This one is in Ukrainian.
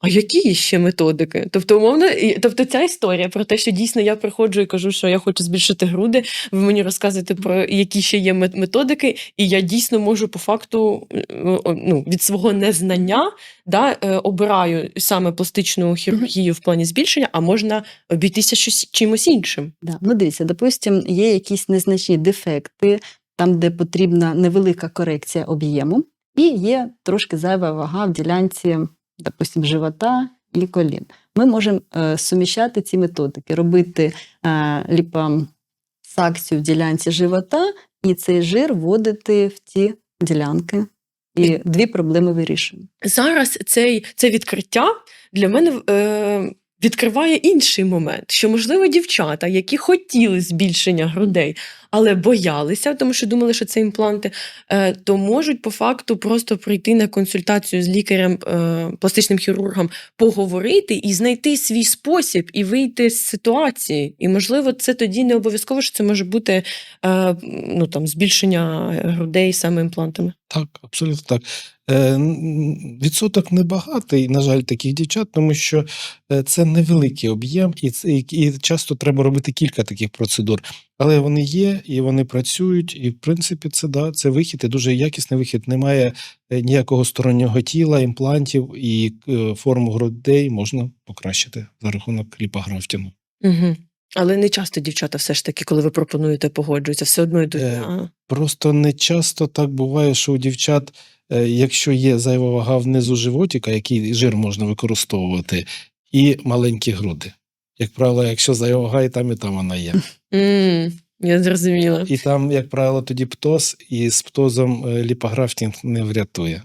А які ще методики? Тобто, умовно, і- тобто ця історія про те, що дійсно я приходжу і кажу, що я хочу збільшити груди. Ви мені розказуєте про які ще є мет- методики, і я дійсно можу по факту е, ну, від свого незнання да, е, обираю саме пластичну хірургію в плані збільшення, а можна обійтися щось чимось іншим. Да. Ну, дивіться, допустим, є якісь незначні дефекти, там, де потрібна невелика корекція об'єму, і є трошки зайва вага в ділянці, допустим, живота і колін. Ми можемо е, суміщати ці методики, робити е, ліпосакцію в ділянці живота і цей жир вводити в ті ділянки. І дві проблеми вирішуємо. Зараз цей, це відкриття для мене е, відкриває інший момент, що, можливо, дівчата, які хотіли збільшення грудей, але боялися, тому що думали, що це імпланти, е, то можуть по факту просто прийти на консультацію з лікарем, е, пластичним хірургом, поговорити і знайти свій спосіб і вийти з ситуації. І, можливо, це тоді не обов'язково, що це може бути е, ну, там, збільшення грудей саме імплантами. Так, абсолютно так. Відсоток небагатий, на жаль, таких дівчат, тому що це невеликий об'єм, і, і, і часто треба робити кілька таких процедур. Але вони є і вони працюють, і в принципі це да, це вихід, і дуже якісний вихід. Немає е, ніякого стороннього тіла, імплантів, і е, форму грудей можна покращити за рахунок ліпографтінгу. Угу. Але не часто дівчата все ж таки, коли ви пропонуєте, погоджуються, все одно йдуть. Е, Просто не часто так буває, що у дівчат, е, якщо є зайва вага внизу животика, який жир можна використовувати, і маленькі груди. Як правило, якщо за його і там, і там вона є. Я зрозуміла. І там, як правило, тоді птоз, і з птозом е, ліпографтінг не врятує.